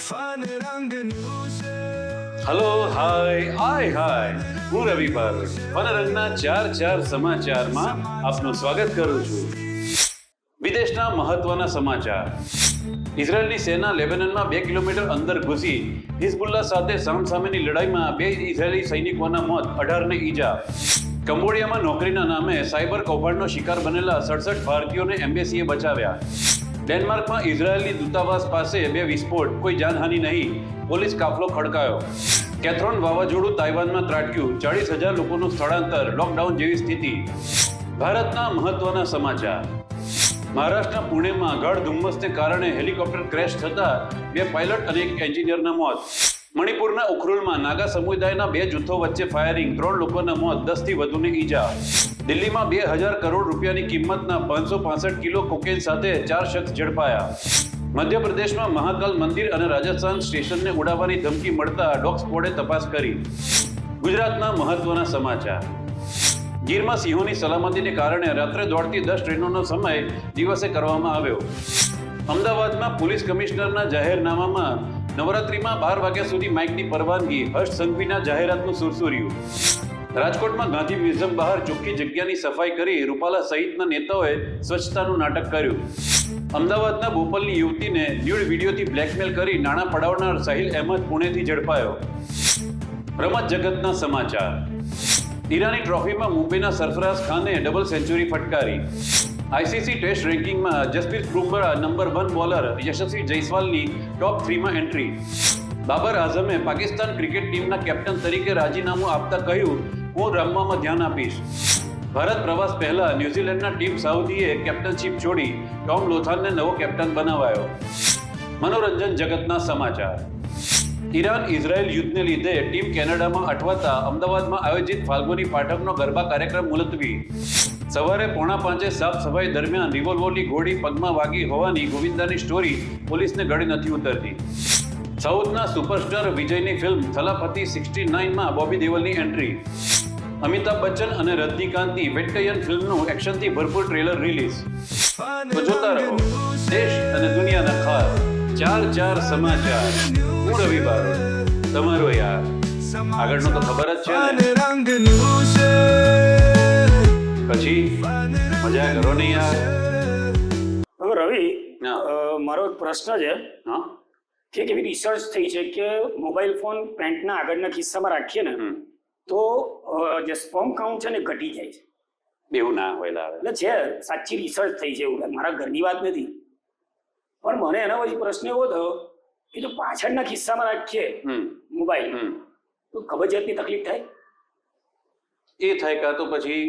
Fun રંગનું હાય હાય હું રવિ વનરંગના ચાર ચાર સમાચારમાં આપનું સ્વાગત કરું છું. વિદેશના મહત્વના સમાચાર. ઇઝરાયલની સેના લેબેનનમાં બે કિલોમીટર અંદર ઘૂસી હિઝબુલ્લા સાથે સામસામેની લડાઈમાં બે ઇઝરાયેલી સૈનિકોના મોત, અઢારને ઈજા. કંબોડિયામાં નોકરીના નામે સાયબર કૌભાંડનો શિકાર બનેલા સડસઠ ભારતીયોને એમ્બેસીએ બચાવ્યા. ડેનમાર્કમાં ઇઝરાયેલની દૂતાવાસ પાસે બે વિસ્ફોટ, કોઈ જાનહાનિ નહીં. પોલીસ કાફલો ખડકાયો. કેથરોન વાવાઝોડું તાઇવાનમાં ત્રાટક્યું. ચાળીસ હજાર લોકોનું સ્થળાંતર, લોકડાઉન જેવી સ્થિતિ. ભારતના મહત્વના સમાચાર. મહારાષ્ટ્રના પુણેમાં ગાઢ ધુમ્મસને કારણે હેલિકોપ્ટર ક્રેશ થતા બે પાયલટ અને એક એન્જિનિયરના મોત. મણિપુરના ઉખરુલમાં નાગા સમુદાયના બે જૂથો વચ્ચે ફાયરિંગ. ત્રણ લોકોના મોત, દસથી વધુને ઈજા. દિલ્હીમાં બે હજાર કરોડ રૂપિયાની કિંમતના પાંચસો પાસઠ કિલો કોકેન સાથે ચાર શખ્સ ઝડપાયા. મધ્યપ્રદેશમાં મહાકાલ મંદિર અને રાજસ્થાન સ્ટેશનને ઉડાવવાની ધમકી મળતા ડોગ સ્ક્વોડે તપાસ કરી. ગુજરાતના મહત્વના સમાચાર. ગીરમાં સિંહોની સલામતીને કારણે રાત્રે દોડતી દસ ટ્રેનોનો સમય દિવસે કરવામાં આવ્યો. અમદાવાદમાં પોલીસ કમિશનરના જાહેરનામામાં નવરાત્રીમાં બાર વાગ્યા સુધી માઇકની પરવાનગી, હર્ષ સંઘવીના જાહેરાતનું સુરસુર્યું. રાજકોટમાં ગાંધી મ્યુઝિયમ બહાર ચોખ્ખી જગ્યાની સફાઈ કરી રૂપાલા સહિતના નેતાઓએ સ્વચ્છતાનું નાટક કર્યું. અમદાવાદના બોપલની યુવતીને ન્યૂડ વિડીયોથી બ્લેકમેલ કરી નાણાં પડાવનાર સાહિલ અહેમદ પુણેથી ઝડપાયો. રમત જગતના સમાચાર. ઈરાની ટ્રોફીમાં મુંબઈના સરફરાઝ ખાને ડબલ સેન્ચુરી ફટકારી. ICC test રેન્કિંગમાં Jasprit Bumrah number one bowler Yashasvi જયસ્વાલની top થ્રીમાં એન્ટ્રી બાબર આઝમે પાકિસ્તાન ક્રિકેટ ટીમના કેપ્ટન તરીકે રાજીનામું આપતા કહ્યું, હું રમવામાં ધ્યાન આપીશ. ભારત પ્રવાસ પહેલા ન્યૂઝીલેન્ડના ટીમ સાઉદીએ કેપ્ટનશીપ છોડી, ટોમ લોથાનને નવો કેપ્ટન બનાવાયો. મનોરંજન જગતના સમાચાર. ઈરાન ઇઝરાયલ યુદ્ધને લીધે ટીમ કેનેડામાં અટવાતા અમદાવાદમાં આયોજિત ફાલ્ગુની પાઠકનો ગરબા કાર્યક્રમ મુલતવી. સવારે પોણા પાંચે સાફ સફાઈ દરમિયાન રિવોલ્વરની ગોળી પગમાં વાગી હોવાની ગોવિંદાની સ્ટોરી પોલીસને ગળે નથી ઉતરતી. સાઉથના સુપરસ્ટાર વિજયની ફિલ્મ થલાપતિ સિક્સટી નાઇનમાં બોબી દેવલની એન્ટ્રી. અમિતાભ બચ્ચન અને રજનીકાંતની વેટ્ટયન ફિલ્મનું એક્શનથી ભરપૂર ટ્રેલર રિલીઝ. તો જોતા રહો. દેશ અને દુનિયાના ખાસ ચાર ચાર સમાચાર. હું રવિ બારોટ તમારો યાર. આગળનો તો ખબર જ છે ને. પછી? મજા કરો ને યાર. હવે રવિ મારો એક પ્રશ્ન છે. હા? કે એવી રિસર્ચ થઈ છે કે મોબાઈલ ફોન પેન્ટના આગળના ખિસ્સામાં રાખીએ ને તો જે સ્પોમ કાઉન્ટ છે ને ઘટી જાય છે. એવું ના હોય લાવે. એટલે છે સાચી રિસર્ચ થઈ છે એવું. મારા ઘરની વાત નથી. પણ મને એના પછી પ્રશ્ન એવો થયો કે જો પાછળના ખિસ્સામાં રાખીએ મોબાઈલ. તો કબજિયાતની તકલીફ થાય? એ થાય કાં તો પછી